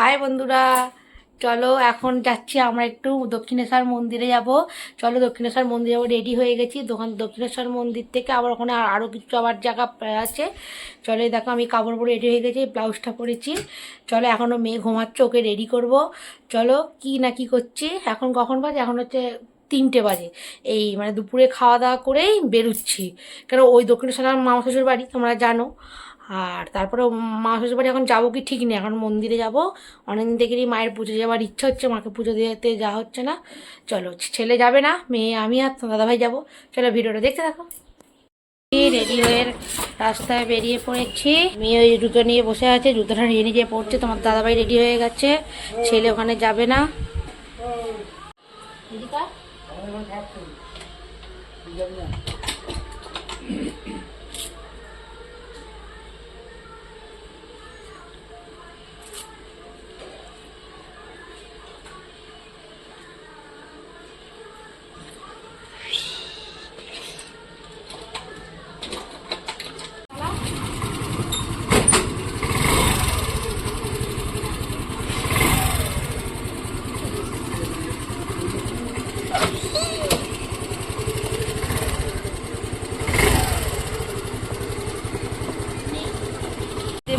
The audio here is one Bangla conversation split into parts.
হাই বন্ধুরা, চলো এখন যাচ্ছি আমরা একটু দক্ষিণেশ্বর মন্দিরে যাব। চলো দক্ষিণেশ্বর মন্দিরে যাব রেডি হয়ে গেছি। দোকান দক্ষিণেশ্বর মন্দির থেকে আবার ওখানে আরও কিছু আবার জায়গা আছে। চলো দেখো আমি কাপড় পরে রেডি হয়ে গেছি, ব্লাউজটা পরেছি। চলো এখনও মেয়ে ঘুমাচ্ছে, ওকে রেডি করব। চলো কি না কি করছি, এখন কখন বাজে? এখন হচ্ছে তিনটে বাজে। এই মানে দুপুরে খাওয়া দাওয়া করেই বেরোচ্ছি। কেন ওই দক্ষিণেশ্বর আমার মামা শ্বশুর বাড়ি তোমরা জানো। আর তারপরে মা শ্বশুর বাড়ি এখন যাব কি ঠিক নেই। এখন মন্দিরে যাব। অনেকদিন থেকেই মায়ের পুজো যাওয়ার ইচ্ছা হচ্ছে, মাকে পুজো দিতে যাওয়া হচ্ছে না। চলো ছেলে যাবে না, মেয়ে, আমি আর দাদাভাই যাব। চলো ভিডিওটা দেখতে থাকো। রেডি হয়ে রাস্তায় বেরিয়ে পড়েছি। মেয়ে ওই জুতো নিয়ে বসে আছে, জুতোটা নিয়ে নিজে পড়ছে। তোমার দাদাভাই রেডি হয়ে গেছে। ছেলে ওখানে যাবে না। দিদিকা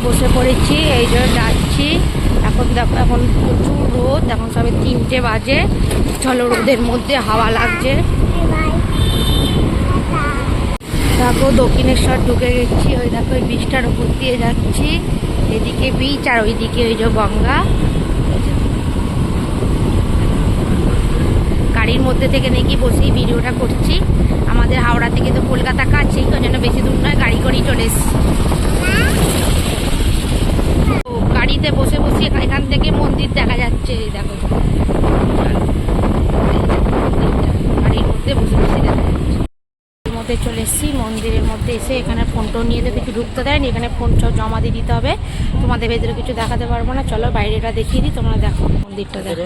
বসে পড়েছি, এই জন্য যাচ্ছি। এখন দেখো, এখন প্রচুর রোদ, এখন সবে তিনটে বাজে। চলো রোদের মধ্যে হাওয়া লাগছে। দেখো, দক্ষিণেশ্বর ঢুকে গেছি, ওই দেখো ওই বীজটার উপর দিয়ে যাচ্ছি। এদিকে বিচ আর ওইদিকে ওই যে গঙ্গা। গাড়ির মধ্যে থেকে নাকি বসেই ভিডিওটা করছি। আমাদের হাওড়া থেকে তো কলকাতা কাছেই ওই জন্য বেশি দূর নয়, গাড়ি করেই চলে এসছি। গাড়িতে বসে বসে এখান থেকে মন্দির দেখা যাচ্ছে দেখো। বসে বসে চলে এসেছি, মন্দিরের মধ্যে এসে এখানে ফোন টোন নিয়ে তো কিছু ঢুকতে দেয়নি, এখানে ফোন সব জমা দিয়ে দিতে হবে। তোমাদের ভেতরে কিছু দেখাতে পারব না, চলো বাইরেটা দেখিয়ে দিই, তোমরা দেখো, মন্দিরটা দেখো।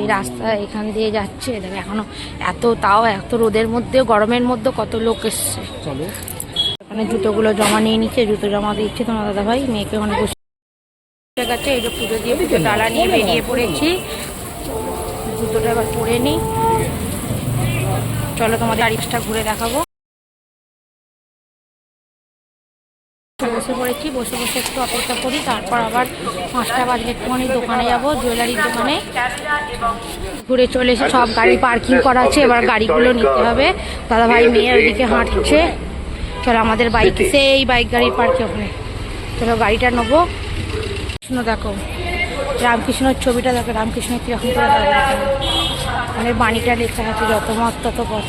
এই রাস্তা এখান দিয়ে যাচ্ছে। দেখো এখনও এত তাও এত রোদের মধ্যে গরমের মধ্যে কত লোক এসছে। চলো। এখানে জুতোগুলো জমা নিয়ে নিচ্ছে জুতো জমা দিচ্ছে তোমার দাদা ভাই মেয়েকে ওখানে বসে আছে এই যে পুজো দিয়ে পুজো ডালা নিয়ে বেরিয়ে পড়েছি। জুতোটা এবার পরে নিই। চলো তোমাদের আরিফটা ঘুরে দেখাবো। বসে পড়েছি, বসে বসে একটু অপেক্ষা করি, তারপর আবার পাঁচটা বাজলে একটুখানি দোকানে যাব, জুয়েলারির দোকানে। ঘুরে চলে এসে সব গাড়ি পার্কিং করা আছে, এবার গাড়িগুলো নিতে হবে। দাদা ভাই মেয়ে ওইদিকে হাঁটছে। চলো, আমাদের বাইক, সেই বাইক গাড়ি পার্কে ওখানে চলো, গাড়িটা নেব। কৃষ্ণ, দেখো, রামকৃষ্ণর ছবিটা দেখো রামকৃষ্ণ কীরকম করে মানে বাণীটা লেখা আছে, যত মত তত পথ।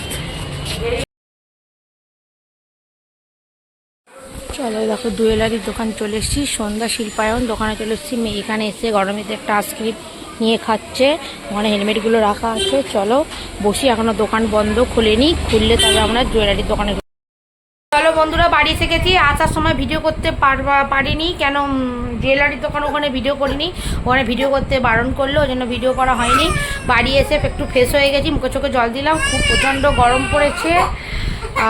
চলো দেখো জুয়েলারির দোকান চলে এসেছি, সন্ধ্যা শিল্পায়ন দোকানে চলে এসেছি। মেয়ে এখানে এসে গরমেতে একটা আইসক্রিম নিয়ে খাচ্ছে, ওখানে হেলমেটগুলো রাখা আছে। চলো, বসি এখনও দোকান বন্ধ খুলেনি খুললে তবে আমরা জুয়েলারির দোকানে চলো বন্ধুরা বাড়ি এসে গেছি। আসার সময় ভিডিও করতে পারিনি। কেন উম, জুয়েলারির দোকান ওখানে ভিডিও করিনি। ওখানে ভিডিও করতে বারণ করল ওই জন্য ভিডিও করা হয়নি। বাড়ি এসে একটু ফ্রেশ হয়ে গেছি মুখে চোখে জল দিলাম। খুব প্রচণ্ড গরম পড়েছে।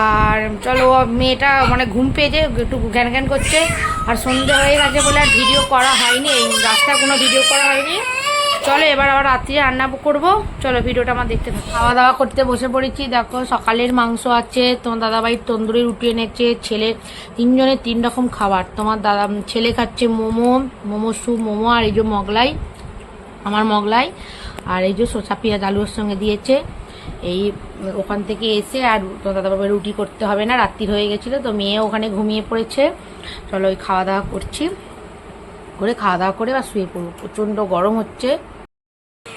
আর চলো মেয়েটা মানে ঘুম পেয়েছে একটু ঘ্যান ঘ্যান করছে। আর সন্ধে হয়ে গেছে বলে আর ভিডিও করা হয়নি। রাস্তায় কোনো ভিডিও করা হয়নি। চলো এবার আবার রাত্রে রান্না করব। চলো ভিডিওটা আমার দেখতে থাকো। খাওয়া দাওয়া করতে বসে পড়েছি। দেখো, সকালের মাংস আছে, তোমার দাদাভাই তন্দুরি রুটি এনেছে, ছেলে, তিনজনের তিন রকম খাবার। তোমার দাদা, ছেলে খাচ্ছে মোমো মোমো স্যুপ, মোমো আর এই যে মগলাই, আমার মগলাই, আর এই যে শসা, পেঁয়াজ, আলুর সঙ্গে দিয়েছে। এই ওখান থেকে এসে আর তোমার দাদাবাবু রুটি করতে হবে না, রাত্রি হয়ে গেছিল, তো মেয়ে ওখানে ঘুমিয়ে পড়েছে। চলো ওই খাওয়া দাওয়া করছি। করে খাওয়া দাওয়া করে আর শুয়ে পড়ব। প্রচণ্ড গরম হচ্ছে।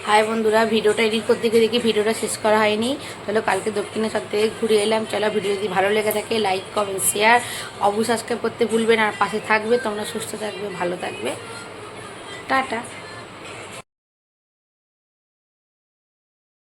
হাই বন্ধুরা, ভিডিওটা এডিট করতে গিয়ে দেখি ভিডিওটা শেষ করা হয়নি। চলো কালকে দক্ষিণেশ্বর থেকে ঘুরে এলাম। চলো ভিডিও যদি ভালো লেগে থাকে লাইক কমেন্ট শেয়ার অবশ্যই সাবস্ক্রাইব করতে ভুলবেন আর পাশে থাকবে, তোমরা সুস্থ থাকবে, ভালো থাকবে। টাটা।